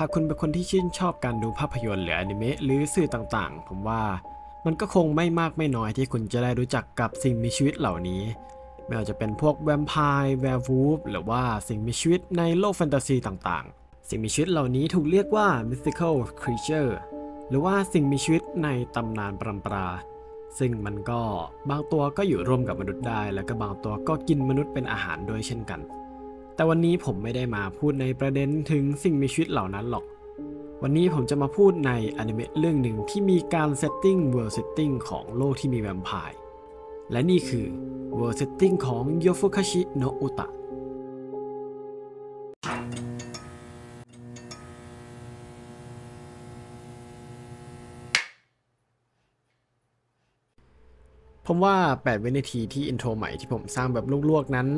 หากคุณเป็นคนที่ชื่นชอบการดูภาพยนตร์หรืออนิเมะหรือสื่อต่างๆ ผมว่ามันก็คงไม่มากไม่น้อยที่คุณจะได้รู้จักกับสิ่งมีชีวิตเหล่านี้ ไม่ว่าจะเป็นพวกแวมไพร์แวร์วูฟหรือว่าสิ่งมีชีวิตในโลกแฟนตาซีต่างๆ สิ่งมีชีวิตเหล่านี้ถูกเรียกว่า mythical creature หรือว่าสิ่งมีชีวิตในตำนานปรำปรา ซึ่งมันก็บางตัวก็อยู่ร่วมกับมนุษย์ได้ แล้วก็บางตัวก็กินมนุษย์เป็นอาหารด้วยเช่นกัน แต่วันนี้ผมไม่ได้มาพูดในประเด็นถึงสิ่งมีชีวิตเหล่านั้นหรอก วันนี้ผมจะมาพูดในอนิเมะเรื่องหนึ่งที่มีการเซตติ้งเวิร์เซตติ้งของโลกที่มีแวมไพร์ และนี่คือเวิร์เซตติ้งของโยฟุคาชิโนอุตะผมว่า 8 วินาทีที่อินโทรใหม่ที่ผมสร้างแบบลวกๆนั้น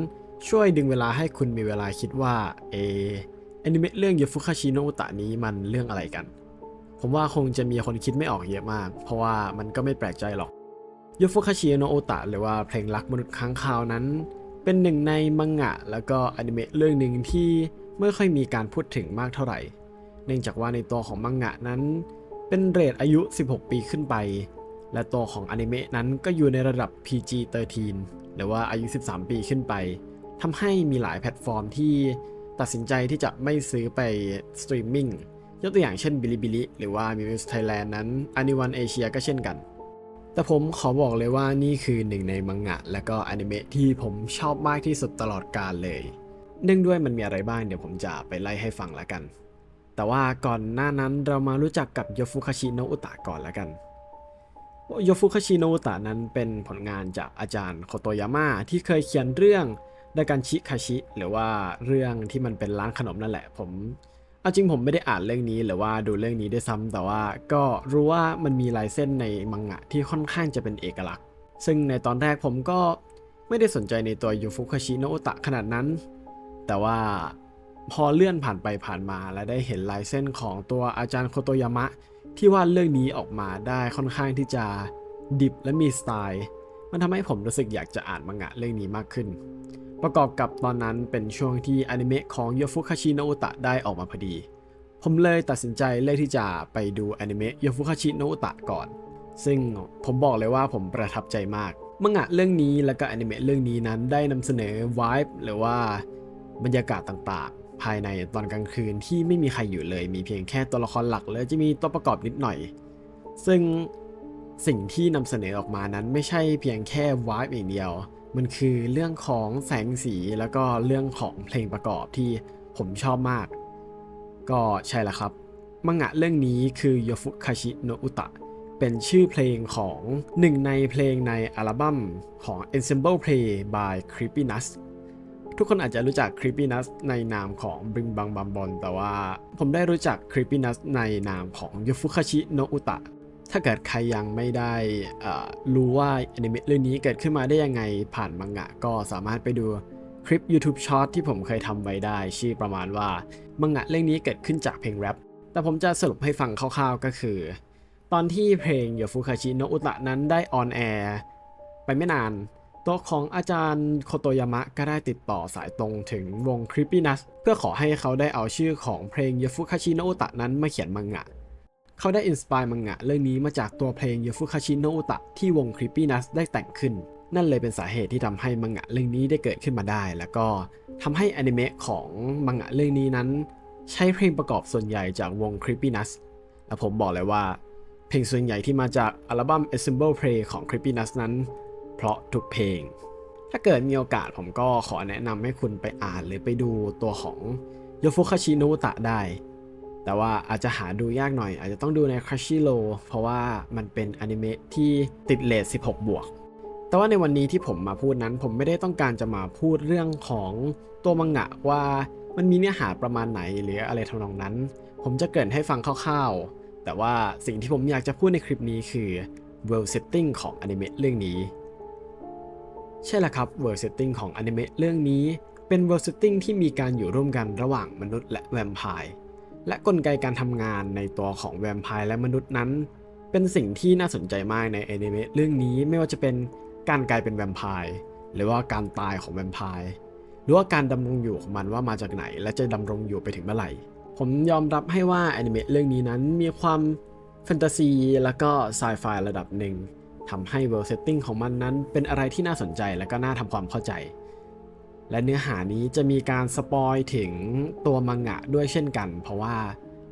ช่วยดึงเวลาให้คุณมีเวลาคิดว่าเออนิเมะเรื่องยฟุคาชิโนอุตะนี้มันเรื่องอะไรกัน ผมว่าคงจะมีคนคิดไม่ออกเยอะมาก เพราะว่ามันก็ไม่แปลกใจหรอกยฟุคาชิโนโอตะหรือว่าเพลงรักมนุษย์ค้างคาวนั้น เป็นหนึ่งในมังงะ แล้วก็อนิเมะเรื่องหนึ่งที่ไม่ค่อยมีการพูดถึงมากเท่าไหร่ เนื่องจากว่าในตัวของมังงะนั้น เป็นเรทอายุ 16 ปีขึ้นไป และตัวของอนิเมะนั้นก็อยู่ในระดับ PG-13 หรือว่าอายุ 13 ปีขึ้นไป ทำให้มีหลายแพลตฟอร์มที่ตัดสินใจที่จะไม่ซื้อไปสตรีมมิ่งยกตัวอย่างเช่น Bilibili หรือว่า Muse Thailand นั้น a n i o n Asia ก็เช่นกัน แต่ผมขอบอกเลยว่านี่คือหนึ่งในมังงะ และก็อนิเมะที่ผมชอบมากที่สุดตลอดกาลเลยเนื่องด้วยมันมีอะไรบ้างเดี๋ยวผมจะไปไล่ให้ฟังแล้วกัน แต่ว่าก่อนหน้านั้นเรามารู้จักกับโยฟุคาชิโนอุตะก่อนแล้วกันโยฟุคาชิโนอุตะนั้นเป็นผลงานจากอาจารย์โคโตยาม่าที่เคยเขียนเรื่อง ดากันชิคาชิ หรือว่าเรื่องที่มันเป็นร้านขนมนั่นแหละ ผมเอาจริงผมไม่ได้อ่านเรื่องนี้หรือว่าดูเรื่องนี้ด้วยซ้ำแต่ว่าก็รู้ว่ามันมีลายเส้นในมังงะที่ค่อนข้างจะเป็นเอกลักษณ์ ซึ่งในตอนแรกผมก็ไม่ได้สนใจในตัวโยฟุคาชิโนอุตะขนาดนั้น แต่ว่าพอเลื่อนผ่านไปผ่านมาและได้เห็นลายเส้นของตัวอาจารย์โคโตยามะ ที่วาดเรื่องนี้ออกมาได้ค่อนข้างที่จะดิบและมีสไตล์ มันทำให้ผมรู้สึกอยากจะอ่านมังงะเรื่องนี้มากขึ้น ประกอบกับตอนนั้นเป็นช่วงที่อนิเมะของโยฟุคาชิโนอุตะได้ออกมาพอดี ผมเลยตัดสินใจเลือกที่จะไปดูอนิเมะโยฟุคาชิโนอุตะก่อน ซึ่งผมบอกเลยว่าผมประทับใจมาก มังงะเรื่องนี้และก็อนิเมะเรื่องนี้นั้นได้นำเสนอวายหรือว่าบรรยากาศต่างๆ ภายในตอนกลางคืนที่ไม่มีใครอยู่เลย มีเพียงแค่ตัวละครหลักแล้วจะมีตัวประกอบนิดหน่อย ซึ่งสิ่งที่นำเสนอออกมานั้นไม่ใช่เพียงแค่วายอย่างเดียว มันคือเรื่องของแสงสีแล้วก็เรื่องของเพลงประกอบที่ผมชอบมาก ก็ใช่ละครับ มังงะเรื่องนี้คือโยฟุคาชิโนอุตะเป็นชื่อเพลงของหนึ่งในเพลงในอัลบั้มของ Ensemble Play by Creepiness ทุกคนอาจจะรู้จัก Creepiness ในนามของ Bring Bang Bam Bon แต่ว่าผมได้รู้จัก Creepiness ในนามของ Yofukashi no Uta ถ้าเกิดใครยังไม่ได้รู้ว่าอนิเมะเรื่องนี้เกิดขึ้นมาได้ยังไงผ่านมังงะ ก็สามารถไปดูคลิป YouTube Short ที่ผมเคยทำไว้ได้ ชื่อประมาณว่ามังงะเรื่องนี้เกิดขึ้นจากเพลงแรปแต่ผมจะสรุปให้ฟังคร่าวๆก็คือ ตอนที่เพลง Yofukashi no Uta นั้นได้ออนแอร์ไปไม่นานตัวของอาจารย์โคโตยามะก็ได้ติดต่อสายตรงถึงวง Creepiness เพื่อขอให้เขาได้เอาชื่อของเพลง Yofukashi no Uta นั้นมาเขียนมังงะ เขาได้อินสปายมังงะเรื่องนี้มาจากตัวเพลง Yofukashi no Uta ที่วง Creepiness ได้แต่งขึ้น นั่นเลยเป็นสาเหตุที่ทำให้มังงะเรื่องนี้ได้เกิดขึ้นมาได้ แล้วก็ทำให้อนิเมะของมังงะเรื่องนี้นั้น ใช้เพลงประกอบส่วนใหญ่จากวง Creepiness และผมบอกเลยว่า เพลงส่วนใหญ่ที่มาจากอัลบั้ม Assemble Play ของ Creepiness นั้น เพราะทุกเพลง ถ้าเกิดมีโอกาสผมก็ขอแนะนำให้คุณไปอ่านหรือไปดูตัวของโยฟุคาชิโนตะได้ แต่ว่าอาจจะหาดูยากหน่อย อาจจะต้องดูใน Crunchyroll เพราะว่ามันเป็นอนิเมะที่ติดเลท16 บวก แต่ว่าในวันนี้ที่ผมมาพูดนั้น ผมไม่ได้ต้องการจะมาพูดเรื่องของตัวมังงะว่ามันมีเนื้อหาประมาณไหนหรืออะไรทำนองนั้น ผมจะเกริ่นให้ฟังคร่าวๆ แต่ว่าสิ่งที่ผมอยากจะพูดในคลิปนี้คือ world setting ของอนิเมะเรื่องนี้ ใช่แล้วครับ world setting ของอนิเมะเรื่องนี้เป็น world setting ที่มีการอยู่ร่วมกันระหว่างมนุษย์และแวมไพร์ และกลไกการทำงานในตัวของแวมไพร์และมนุษย์นั้น เป็นสิ่งที่น่าสนใจมากในอนิเมะเรื่องนี้ไม่ว่าจะเป็นการกลายเป็นแวมไพร์หรือว่าการตายของแวมไพร์หรือว่าการดำรงอยู่ของมันว่ามาจากไหน และจะดำรงอยู่ไปถึงเมื่อไหร่ ผมยอมรับให้ว่าอนิเมะเรื่องนี้นั้นมีความแฟนตาซีแล้วก็ไซไฟระดับหนึ่งทำให้เวิลด์เซตติ้งของมันนั้นเป็นอะไรที่น่าสนใจและก็น่าทำความเข้าใจ และเนื้อหานี้จะมีการสปอยถึงตัวมังงะด้วยเช่นกัน เพราะว่า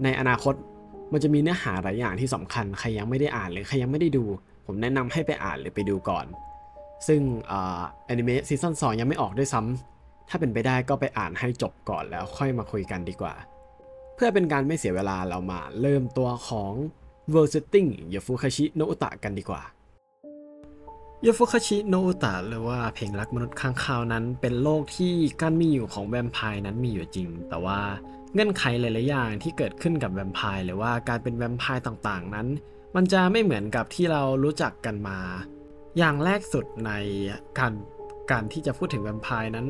ในอนาคตมันจะมีเนื้อหาหลายอย่างที่สำคัญใครยังไม่ได้อ่านหรือใครยังไม่ได้ดู ผมแนะนำให้ไปอ่านหรือไปดูก่อน ซึ่งแอนิเมะซีซั่น2ยังไม่ออกด้วยซ้ำถ้าเป็นไปได้ก็ไปอ่านให้จบก่อนแล้วค่อยมาคุยกันดีกว่า เพื่อเป็นการไม่เสียเวลาเรามาเริ่มตัวของ World Setting ยาฟุคาชิโนอุตะกันดีกว่า ยาฟุคาชิโนอุตะหรือว่าเพลงรักมนุษย์ข้างคาวนั้น เป็นโลกที่การมีอยู่ของแวมไพร์นั้นมีอยู่จริง แต่ว่าเงื่อนไขหลายๆอย่างที่เกิดขึ้นกับแวมไพร์หรือว่าการเป็นแวมไพร์ต่างๆนั้น มันจะไม่เหมือนกับที่เรารู้จักกันมา อย่างแรกสุดในการการที่จะพูดถึงแวมไพร์นั้น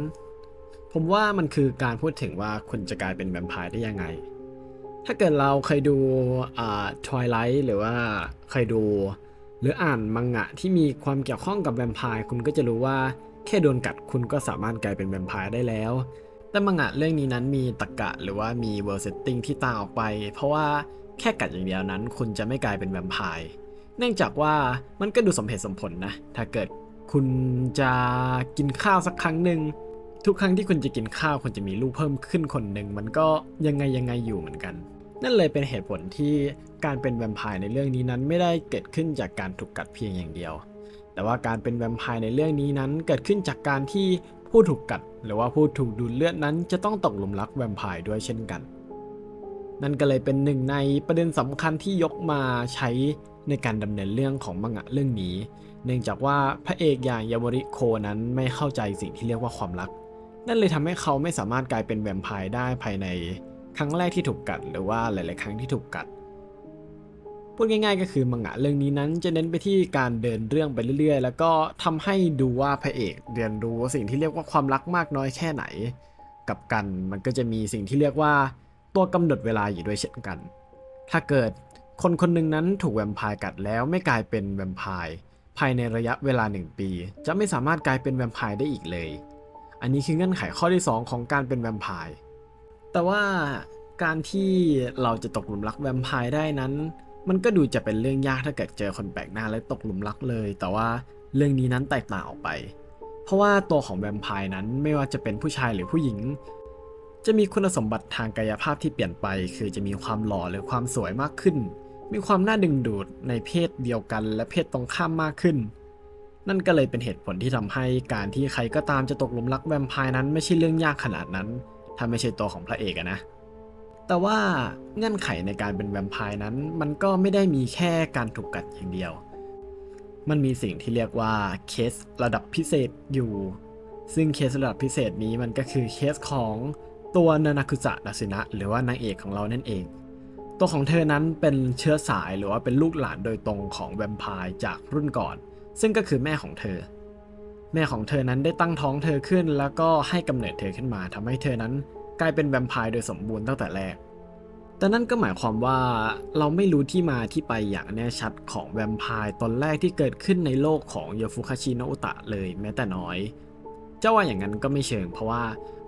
ผมว่ามันคือการพูดถึงว่าคุณจะกลายเป็นแวมไพร์ได้ยังไง ถ้าเกิดเราเคยดูอ่า Twilight หรือว่าเคยดู หรืออ่านมังงะที่มีความเกี่ยวข้องกับแวมไพร์คุณก็จะรู้ว่าแค่โดนกัดคุณก็สามารถกลายเป็นแวมไพร์ได้แล้ว แต่มังงะเรื่องนี้นั้นมีตรกกะหรือว่ามีเวอร์เซตติ้งที่ต่างออกไป เพราะว่าแค่กัดอย่างเดียวนั้น คุณจะไม่กลายเป็นแวมไพร์ เนื่องจากว่ามันก็ดูสมเหตุสมผลนะ ถ้าเกิดคุณจะกินข้าวสักครั้งหนึ่งทุกครั้งที่คุณจะกินข้าวคุณจะมีลูกเพิ่มขึ้นคนหนึ่งมันก็ยังไงยังไงอยู่เหมือนกัน นั่นเลยเป็นเหตุผลที่การเป็นแวมไพร์ในเรื่องนี้นั้นไม่ได้เกิดขึ้นจากการถูกกัดเพียงอย่างเดียว แต่ว่าการเป็นแวมไพร์ในเรื่องนี้นั้นเกิดขึ้นจากการที่ผู้ถูกกัด หรือว่าผู้ถูกดูดเลือดนั้นจะต้องตกหลุมรักแวมไพร์ด้วยเช่นกัน นั่นก็เลยเป็นหนึ่งในประเด็นสำคัญที่ยกมาใช้ในการดำเนินเรื่องของมังงะเรื่องนี้ เนื่องจากว่าพระเอกอย่างยาวริโคนั้นไม่เข้าใจสิ่งที่เรียกว่าความรัก นั่นเลยทำให้เขาไม่สามารถกลายเป็นแวมไพร์ได้ภายใน ครั้งแรกที่ถูกกัด หรือว่าหลาย ๆ ครั้งที่ถูกกัด พูดง่าย ๆ ก็คือมังงะเรื่องนี้นั้นจะเน้นไปที่การเดินเรื่องไปเรื่อย ๆ แล้วก็ทำให้ดูว่าพระเอกเรียนรู้สิ่งที่เรียกว่าความรักมากน้อยแค่ไหน กับกันมันก็จะมีสิ่งที่เรียกว่าตัวกำหนดเวลาอยู่ด้วยเช่นกัน ถ้าเกิดคนคนหนึ่งนั้นถูกแวมไพร์กัดแล้วไม่กลายเป็นแวมไพร์ภายในระยะเวลาหนึ่งปี จะไม่สามารถกลายเป็นแวมไพร์ได้อีกเลย อันนี้คือเงื่อนไขข้อที่ 2 ของการเป็นแวมไพร์ แต่ว่าการที่เราจะตกหลุมรักแวมไพร์ได้นั้น มันก็ดูจะเป็นเรื่องยากถ้าเกิดเจอคนแปลกหน้าแล้วตกหลุมรักเลย แต่ว่าเรื่องนี้นั้นแตกต่างออกไป เพราะว่าตัวของแวมไพร์นั้นไม่ว่าจะเป็นผู้ชายหรือผู้หญิง จะมีคุณสมบัติทางกายภาพที่เปลี่ยนไป คือจะมีความหล่อหรือความสวยมากขึ้น มีความน่าดึงดูดในเพศเดียวกันและเพศตรงข้ามมากขึ้น นั่นก็เลยเป็นเหตุผลที่ทำให้การที่ใครก็ตามจะตกหลุมรักแวมไพร์นั้นไม่ใช่เรื่องยากขนาดนั้น ถ้าไม่ใช่ตัวของพระเอกอะนะ แต่ว่าเงื่อนไขในการเป็นแวมไพร์นั้น มันก็ไม่ได้มีแค่การถูกกัดอย่างเดียว มันมีสิ่งที่เรียกว่าเคสระดับพิเศษอยู่ ซึ่งเคสระดับพิเศษนี้มันก็คือเคสของตัวนานาคุจะนาซึนะหรือว่านางเอกของเรานั่นเอง ตัวของเธอนั้นเป็นเชื้อสายหรือว่าเป็นลูกหลานโดยตรงของแวมไพร์จากรุ่นก่อน ซึ่งก็คือแม่ของเธอ แม่ของเธอนั้นได้ตั้งท้องเธอขึ้น แล้วก็ให้กำเนิดเธอขึ้นมาทำให้เธอนั้น กลายเป็นแวมไพร์โดยสมบูรณ์ตั้งแต่แรก แต่นั่นก็หมายความว่าเราไม่รู้ที่มาที่ไปอย่างแน่ชัดของแวมไพร์ตนแรกที่เกิดขึ้นในโลกของโยฟุคาชิโนอุตะเลยแม้แต่น้อยจะว่าอย่างนั้นก็ไม่เชิง เพราะว่า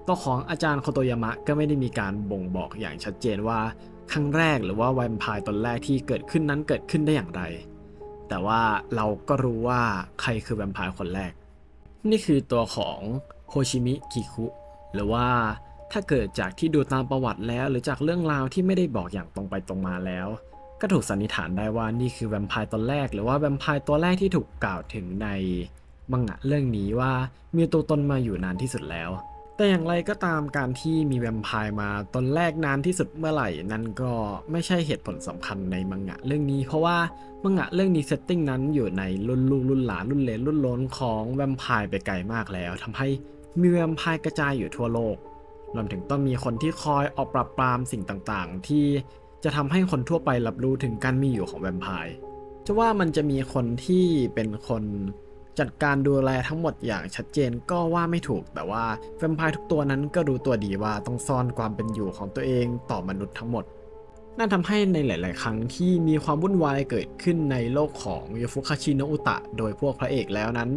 ตัวของอาจารย์โคโตยามะก็ไม่ได้มีการบ่งบอกอย่างชัดเจนว่าครั้งแรกหรือว่าแวมไพร์ตนแรกที่เกิดขึ้นนั้นเกิดขึ้นได้อย่างไร แต่ว่าเราก็รู้ว่าใครคือแวมไพร์คนแรก นี่คือตัวของโฮชิมิกิคุหรือว่าถ้าเกิดจากที่ดูตามประวัติแล้ว หรือจากเรื่องราวที่ไม่ได้บอกอย่างตรงไปตรงมาแล้ว ก็ถูกสันนิษฐานได้ว่านี่คือแวมไพร์ตนแรก หรือว่าแวมไพร์ตัวแรกที่ถูกกล่าวถึงในมังงะเรื่องนี้ว่ามีตัวตนมาอยู่นานที่สุดแล้ว แต่อย่างไรก็ตามการที่มีแวมไพร์มาตนแรกนานที่สุดเมื่อไหร่ นั่นก็ไม่ใช่เหตุผลสำคัญในมังงะเรื่องนี้ เพราะว่ามังงะเรื่องนี้เซตติ้งนั้นอยู่ในรุ่นลูกรุ่นหลานรุ่นเลนรุ่นล้นของแวมไพร์ไปไกลมากแล้วทำให้มีแวมไพร์กระจายอยู่ทั่วโลกรวมถึงต้องมีคนที่คอยออกปราบปรามสิ่งต่างๆ ที่จะทำให้คนทั่วไปรับรู้ถึงการมีอยู่ของแวมไพร์จะว่ามันจะมีคนที่เป็นคน จัดการดูแลทั้งหมดอย่างชัดเจนก็ว่าไม่ถูก แต่ว่าแวมไพร์ทุกตัวนั้นก็รู้ตัวดีว่าต้องซ่อนความเป็นอยู่ของตัวเองต่อมนุษย์ทั้งหมดนั่นทำให้ในหลาย ๆ ครั้งที่มีความวุ่นวายเกิดขึ้นในโลกของโยฟุคาชิโนอุตะ โดยพวกพระเอกแล้วนั้น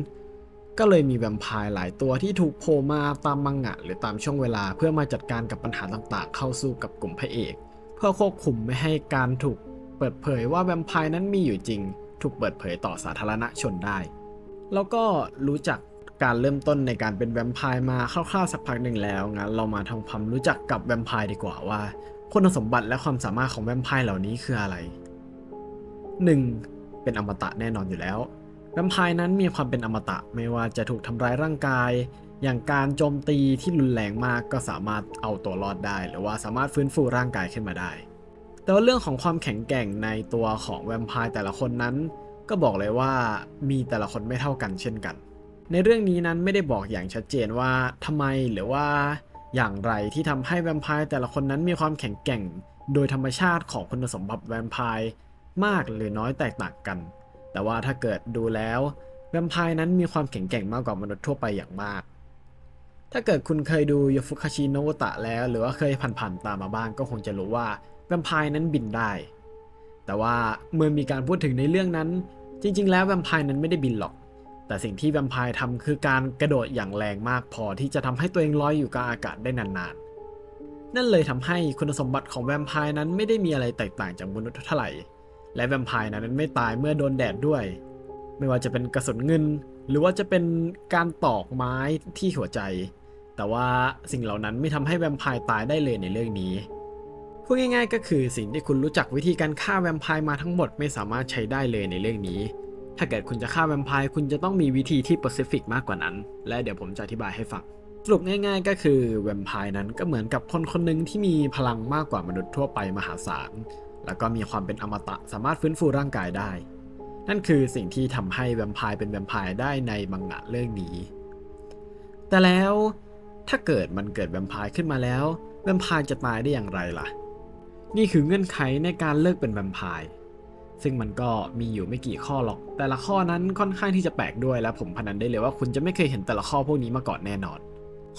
ก็เลยมีแวมไพร์หลายตัวที่ถูกโผล่มาตามมังงะ หรือตามช่วงเวลาเพื่อมาจัดการกับปัญหาต่าง ๆ เข้าสู้กับกลุ่มพระเอก เพื่อควบคุมไม่ให้การถูกเปิดเผยว่าแวมไพร์นั้นมีอยู่จริง ถูกเปิดเผยต่อสาธารณชนได้ แล้วก็รู้จักการเริ่มต้นในการเป็นแวมไพร์มาคร่าวๆสักพักหนึ่งแล้วงั้นเรามาทำความรู้จักกับแวมไพร์ดีกว่าว่า คุณสมบัติและความสามารถของแวมไพร์เหล่านี้คืออะไร 1. เป็นอมตะแน่นอนอยู่แล้วแวมไพร์นั้นมีความเป็นอมตะไม่ว่าจะถูกทำร้ายร่างกาย อย่างการโจมตีที่รุนแรงมากก็สามารถเอาตัวรอดได้ หรือว่าสามารถฟื้นฟูร่างกายขึ้นมาได้ แต่ว่าเรื่องของความแข็งแกร่งในตัวของแวมไพร์แต่ละคนนั้น ก็บอกเลยว่ามีแต่ละคนไม่เท่ากันเช่นกัน ในเรื่องนี้นั้นไม่ได้บอกอย่างชัดเจนว่าทำไมหรือว่าอย่างไรที่ทำให้แวมไพร์แต่ละคนนั้นมีความแข็งแกร่ง โดยธรรมชาติของคุณสมบัติแวมไพร์มากหรือน้อยแตกต่างกัน แต่ว่าถ้าเกิดดูแล้วแวมไพร์นั้นมีความแข็งแกร่งมากกว่ามนุษย์ทั่วไปอย่างมาก ถ้าเกิดคุณเคยดูยฟุคาชิโนโตะแล้ว หรือว่าเคยผ่านๆตามมาบ้างก็คงจะรู้ว่าแวมไพร์นั้นบินได้ แต่ว่าเมื่อมีการพูดถึงในเรื่องนั้น จริง ๆ แล้วแวมไพร์นั้นไม่ได้บินหรอก แต่สิ่งที่แวมไพร์ทำคือการกระโดดอย่างแรงมากพอที่จะทำให้ตัวเองลอยอยู่กลางอากาศได้นานๆ นั่นเลยทำให้คุณสมบัติของแวมไพร์นั้นไม่ได้มีอะไรแตกต่างจากมนุษย์เท่าไหร่ และแวมไพร์นั้นไม่ตายเมื่อโดนแดดด้วย ไม่ว่าจะเป็นกระสุนเงิน หรือว่าจะเป็นการตอกไม้ที่หัวใจ แต่ว่าสิ่งเหล่านั้นไม่ทำให้แวมไพร์ตายได้เลยในเรื่องนี้ พูดง่ายๆก็คือสิ่งที่คุณรู้จักวิธีการฆ่าแวมไพร์มาทั้งหมดไม่สามารถใช้ได้เลยในเรื่องนี้ ถ้าเกิดคุณจะฆ่าแวมไพร์คุณจะต้องมีวิธีที่ specific มากกว่านั้น และเดี๋ยวผมจะอธิบายให้ฟังสรุปง่ายๆ ก็คือแวมไพร์นั้นก็เหมือนกับคนคนหนึ่งที่มีพลังมากกว่ามนุษย์ทั่วไปมหาศาล แล้วก็มีความเป็นอมตะสามารถฟื้นฟูร่างกายได้ นั่นคือสิ่งที่ทำให้แวมไพร์เป็นแวมไพร์ได้ในมังงะเรื่องนี้ แต่แล้วถ้าเกิดมันเกิดแวมไพร์ขึ้นมาแล้วแวมไพร์จะตายได้อย่างไรล่ะ นี่คือเงื่อนไขในการเลิกเป็นแวมไพร์ซึ่งมันก็มีอยู่ไม่กี่ข้อหรอก แต่ละข้อนั้นค่อนข้างที่จะแปลกด้วยและผมพนันได้เลยว่าคุณจะไม่เคยเห็นแต่ละข้อพวกนี้มาก่อนแน่นอน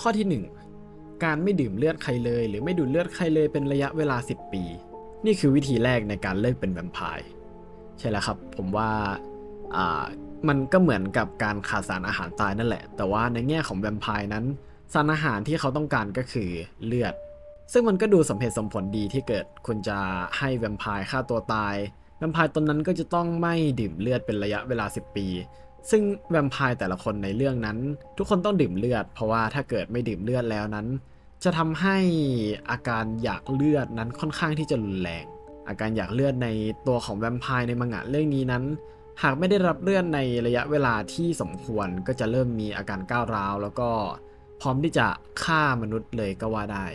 ข้อที่ 1 การไม่ดื่มเลือดใครเลย หรือไม่ดูดเลือดใครเลยเป็นระยะเวลา 10 ปี นี่คือวิธีแรกในการเลิกเป็นแวมไพร์ใช่แล้วครับ ผมว่าอ่ามันก็เหมือนกับการขาดสารอาหารตายนั่นแหละ แต่ว่าในแง่ของแวมไพร์นั้น สารอาหารที่เขาต้องการก็คือเลือด ซึ่งมันก็ดูสมเหตุสมผลดีที่เกิดคุณจะให้แวมไพร์ฆ่าตัวตาย แวมไพร์ตนนั้นก็จะต้องไม่ดื่มเลือดเป็นระยะเวลา 10 ปี ซึ่งแวมไพร์แต่ละคนในเรื่องนั้น ทุกคนต้องดื่มเลือด เพราะว่าถ้าเกิดไม่ดื่มเลือดแล้วนั้น จะทำให้อาการอยากเลือดนั้นค่อนข้างที่จะรุนแรง อาการอยากเลือดในตัวของแวมไพร์ในมังงะเรื่องนี้นั้น หากไม่ได้รับเลือดในระยะเวลาที่สมควรก็จะเริ่มมีอาการก้าวร้าว แล้วก็พร้อมที่จะฆ่ามนุษย์เลยก็ว่าได้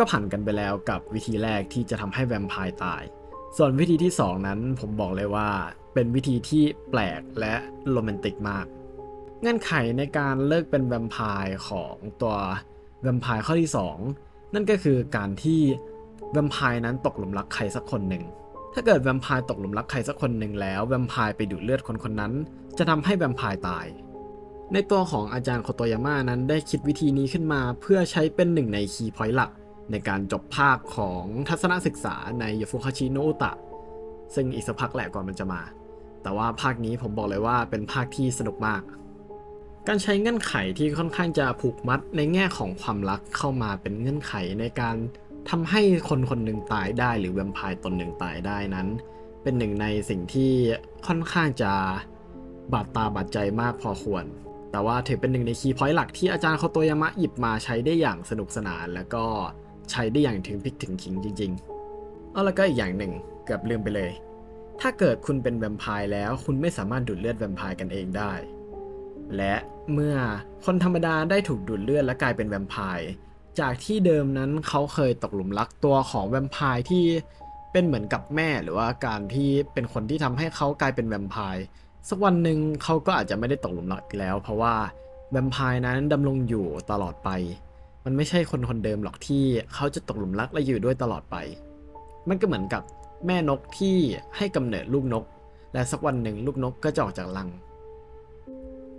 ก็ผ่านกันไปแล้วกับวิธีแรกที่จะทำให้แวมไพร์ตาย ส่วนวิธีที่ 2 นั้นผมบอกเลยว่า เป็นวิธีที่แปลกและโรแมนติกมาก เงื่อนไขในการเลิกเป็นแวมไพร์ของตัวแวมไพร์ข้อที่ 2 นั่นก็คือการที่แวมไพร์นั้นตกหลุมรักใครสักคนหนึ่งถ้าเกิดแวมไพร์ตกหลุมรักใครสักคนหนึ่งแล้วแวมไพร์ไปดูดเลือดคนคนนั้น จะทำให้แวมไพร์ตาย ในตัวของอาจารย์โคโตยาม่านั้นได้คิดวิธีนี้ขึ้นมาเพื่อใช้เป็นหนึ่งในคีย์พอยต์หลัก ในการจบภาคของทัศนศึกษาในยฟุคาชิโนอุตะ ซึ่งอีกสักพักแหละก่อนมันจะมา แต่ว่าภาคนี้ผมบอกเลยว่าเป็นภาคที่สนุกมาก การใช้เงื่อนไขที่ค่อนข้างจะผูกมัดในแง่ของความรักเข้ามาเป็นเงื่อนไขในการทำให้คนคนหนึ่งตายได้หรือแวมไพร์ตนหนึ่งตายได้นั้น เป็นหนึ่งในสิ่งที่ค่อนข้างจะบาดตาบาดใจมากพอควร แต่ว่าถือเป็นหนึ่งในคีย์พอยต์หลักที่อาจารย์โคโตยามะหยิบมาใช้ได้อย่างสนุกสนาน แล้วก็ ใช้ได้อย่างถึงพริกถึงขิงจริง ๆ เอาแล้วก็อีกอย่างหนึ่งเกือบลืมไปเลย ถ้าเกิดคุณเป็นแวมไพร์แล้ว คุณไม่สามารถดูดเลือดแวมไพร์กันเองได้ และเมื่อคนธรรมดาได้ถูกดูดเลือดและกลายเป็นแวมไพร์จากที่เดิมนั้นเขาเคยตกหลุมรักตัวของแวมไพร์ที่เป็นเหมือนกับแม่หรือว่าการที่เป็นคนที่ทำให้เขากลายเป็นแวมไพร์สักวันหนึ่งเขาก็อาจจะไม่ได้ตกหลุมรักแล้ว เพราะว่าแวมไพร์นั้นดำรงอยู่ตลอดไป มันไม่ใช่คนคนเดิมหรอกที่เขาจะตกหลุมรักและอยู่ด้วยตลอดไป มันก็เหมือนกับแม่นกที่ให้กำเนิดลูกนก และสักวันหนึ่งลูกนกก็จะออกจากรัง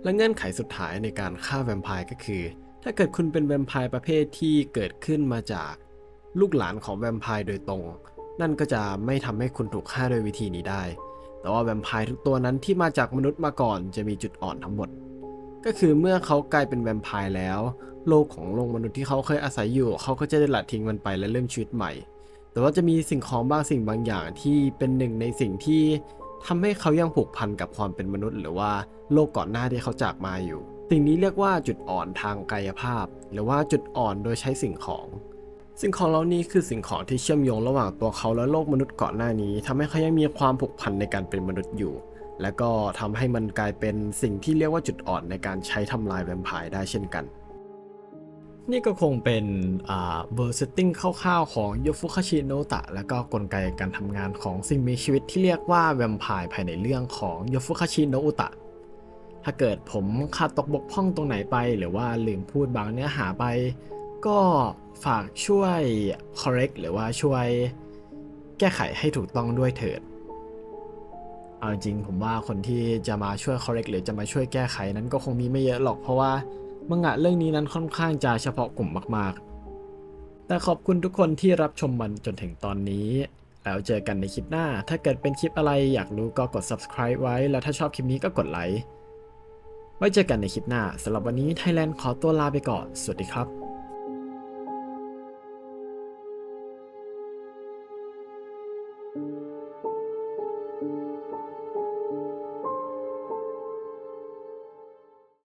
และเงื่อนไขสุดท้ายในการฆ่าแวมไพร์ก็คือ ถ้าเกิดคุณเป็นแวมไพร์ประเภทที่เกิดขึ้นมาจากลูกหลานของแวมไพร์โดยตรง นั่นก็จะไม่ทำให้คุณถูกฆ่าโดยวิธีนี้ได้ แต่ว่าแวมไพร์ทุกตัวนั้นที่มาจากมนุษย์มาก่อนจะมีจุดอ่อนทั้งหมด ก็คือเมื่อเขากลายเป็นแวมไพร์แล้ว โลกของโลกมนุษย์ที่เขาเคยอาศัยอยู่ เขาก็จะได้ละทิ้งมันไปและเริ่มชีวิตใหม่ แต่ว่าจะมีสิ่งของบางสิ่งบางอย่างที่เป็นหนึ่งในสิ่งที่ทำให้เขายังผูกพันกับความเป็นมนุษย์ หรือว่าโลกก่อนหน้าที่เขาจากมาอยู่ สิ่งนี้เรียกว่าจุดอ่อนทางกายภาพ หรือว่าจุดอ่อนโดยใช้สิ่งของ สิ่งของเหล่านี้คือสิ่งของที่เชื่อมโยงระหว่างตัวเขาและโลกมนุษย์ก่อนหน้านี้ทำให้เขายังมีความผูกพันในการเป็นมนุษย์อยู่ และก็ทำให้มันกลายเป็นสิ่งที่เรียกว่าจุดอ่อนในการใช้ทำลายแวมไพร์ได้เช่นกัน นี่ก็คงเป็นเบอร์เซตติ้งคร่าวๆของโยฟุคาชิโนตะ และก็กลไกการทำงานของสิ่งมีชีวิตที่เรียกว่าแวมไพร์ภายในเรื่องของโยฟุคาชิโนอุตะ ถ้าเกิดผมขาดตกบกพร่องตรงไหนไป หรือว่าลืมพูดบางเนื้อหาไป ก็ฝากช่วย correct หรือว่าช่วยแก้ไขให้ถูกต้องด้วยเถิด เอาจริงผมว่าคนที่จะมาช่วย correct หรือจะมาช่วยแก้ไขนั้นก็คงมีไม่เยอะหรอกเพราะว่า มังงะเรื่องนี้นั้นค่อนข้างจะเฉพาะกลุ่มมากๆ แต่ขอบคุณทุกคนที่รับชมมันจนถึงตอนนี้ แล้วเจอกันในคลิปหน้า ถ้าเกิดเป็นคลิปอะไรอยากรู้ก็กด subscribe ไว้ แล้วถ้าชอบคลิปนี้ก็กดไลค์ ไว้เจอกันในคลิปหน้าสำหรับวันนี้ไทยแลนด์ขอตัวลาไปก่อน สวัสดีครับ